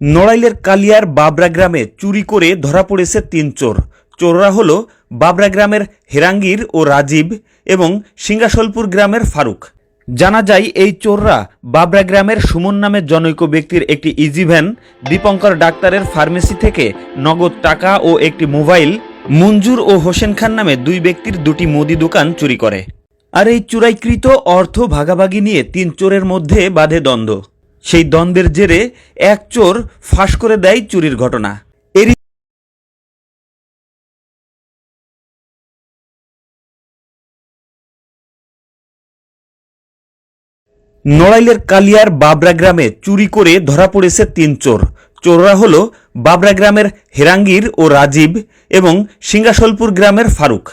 নড়াইলের কালিয়ার বাবরা গ্রামে চুরি করে ধরা পড়েছে তিন চোর। চোররা হল বাবরা গ্রামের হেরাঙ্গীর ও রাজীব এবং সিঙ্গাসলপুর গ্রামের ফারুক। জানা যায়, এই চোররা বাবরা গ্রামের সুমন নামের জনৈক ব্যক্তির একটি ইজি ভ্যান, দীপঙ্কর ডাক্তারের ফার্মেসি থেকে নগদ টাকা ও একটি মোবাইল, মঞ্জুর ও হোসেন খান নামে দুই ব্যক্তির দুটি মুদি দোকান চুরি করে। আর এই চুরাইকৃত অর্থ ভাগাভাগি নিয়ে তিন চোরের মধ্যে বাধে দ্বন্দ্ব। সেই দ্বন্দ্বের জেরে এক চোর ফাঁস করে দেয় চুরির ঘটনা। এরই নড়াইলের কালিয়ার বাবরা গ্রামে চুরি করে ধরা পড়েছে তিন চোর। চোররা হল বাবরা গ্রামের হেরাঙ্গীর ও রাজীব এবং সিঙ্গাসলপুর গ্রামের ফারুক।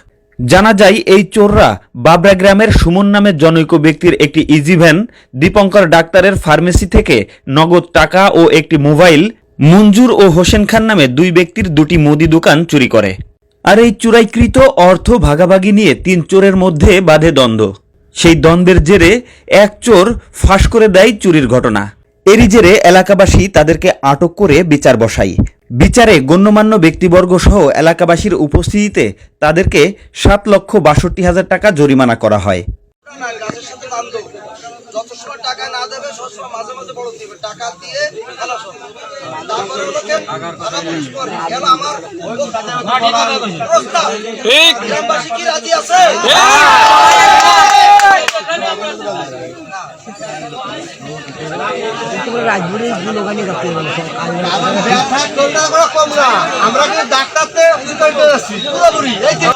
জানা যায়, এই চোররা বাবরা গ্রামের সুমন নামের জনৈক ব্যক্তির একটি ইজি ভ্যান, দীপঙ্কর ডাক্তারের ফার্মেসি থেকে নগদ টাকা ও একটি মোবাইল, মঞ্জুর ও হোসেন খান নামে দুই ব্যক্তির দুটি মুদি দোকান চুরি করে। আর এই চুরাইকৃত অর্থ ভাগাভাগি নিয়ে তিন চোরের মধ্যে বাধে দ্বন্দ্ব। সেই দ্বন্দ্বের জেরে এক চোর ফাঁস করে দেয় চুরির ঘটনা। এরই জেরে এলাকাবাসী তাদেরকে আটক করে বিচার বসায়। বিচারে গণ্যমান্য ব্যক্তিবর্গ সহ এলাকাবাসীর উপস্থিতিতে তাদেরকে সাত লক্ষ বাষট্টি হাজার টাকা জরিমানা করা হয়। টাকা না দেবে সবসময় মাঝে মাঝে বড় দিবে টাকা দিয়ে খেলা সব তারপরে আমার প্রস্তাব কি রাজি আছে আমরা কিন্তু ডাক্তারতে উদ্যোগ যাচ্ছি পুরোপুরি। এই যে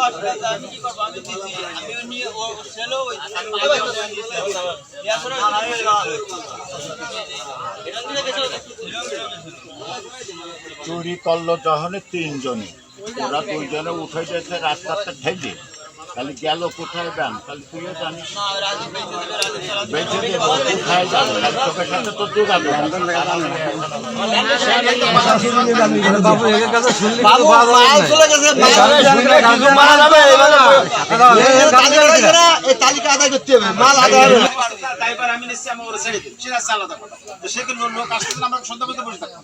চুরি করল যখন তিনজনে। ওরা দুইজনে উঠে যেতে রাস্তাতে ঠেলে খালি গেল কোথায় যান? খালি তুইও জানিস। বেঁচে দেব কোথায় খালি সাথে তো যোগাযোগ সন্ধ্যা বসে থাকতাম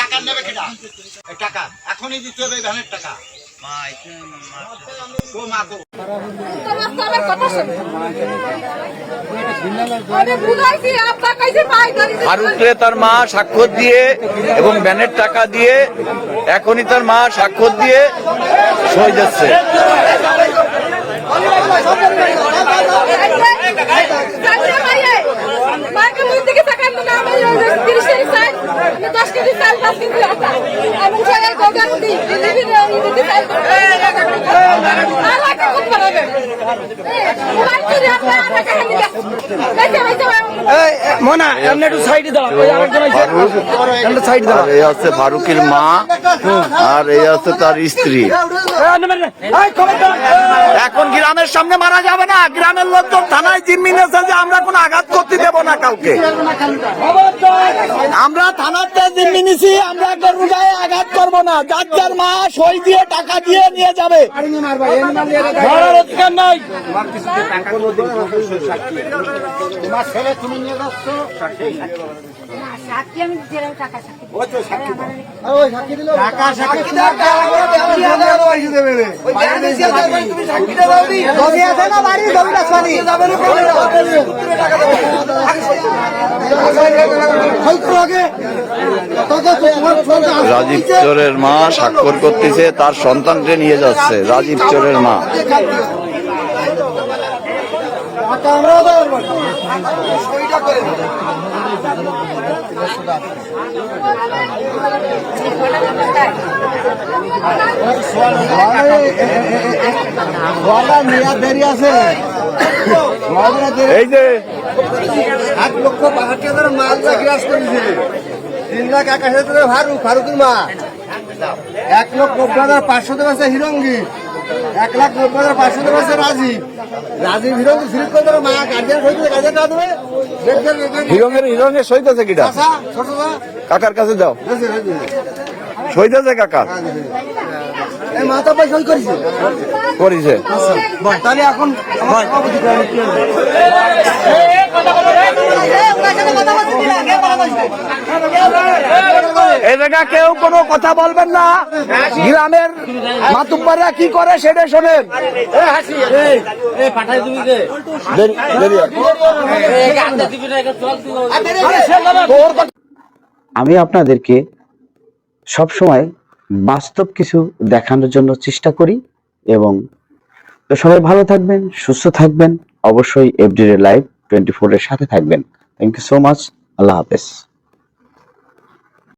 টাকা নেবে কিনা? এই টাকা, এখনই দিতে হবে ভ্যানের টাকা। মা তো। তোমার তো কথা ফারুকরে তার মা স্বাক্ষর দিয়ে এবং ব্যানের টাকা দিয়ে এখনই তার মা স্বাক্ষর দিয়ে সই যাচ্ছে। এই, ফারুকের মা আর এই হচ্ছে তার স্ত্রী। এখন গ্রামের সামনে মারা যাবে না। গ্রামের লোকজন থানায় জিম্মি নিয়েছে যে আমরা কোনো আঘাত করতে দেব না কাউকে। আমরা থানাতে জিম্মি নিছি। আমরা গরু গায়ে আঘাত করব না। যার যার মা সই দিয়ে টাকা দিয়ে নিয়ে যাবে। ধরার অধিকার নাই। তুমি নি। রাজীব চোরের মা স্বাক্ষর করতেছে তার সন্তানকে নিয়ে যাচ্ছে রাজীব চোরের মা। এই যে এক লক্ষ বাষট্টি হাজার মাল গ্রাস করেছে তিন লাখ একাশি হাজার ফারুক ফারুকের মা। এক লক্ষ নব্বই হাজার পাঁচশো দেবে আছে হিরঙ্গি। এক লাখ নব্বই হাজার পাঁচশো দেবে আছে রাজীব রাজীব হিরো সিরিজ করে দেবে মা গার্জিয়ান দিলে গার্জিয়ান টাকা দেবে। হিরঙের হিরঙের সইতেছে কিটা আচ্ছা ছোট দা কাকার কাছে যাও। বুঝছে, বুঝছে। সইতেছে কাকা এই মাথা পাই সই করেছে। করিছে। তাহলে এখন কেউ কোনো কথা বলবেন না। গ্রামের মাতুব্বাররা কি করে সেটা শোনেন। আমি আপনাদেরকে সব সময় বাস্তব কিছু দেখানোর জন্য চেষ্টা করি এবং তো সবাই ভালো থাকবেন, সুস্থ থাকবেন। অবশ্যই এফডি লাইভ টোয়েন্টি ফোর এর সাথে থাকবেন। থ্যাংক ইউ সো মাচ আল্লাহ হাফেজ।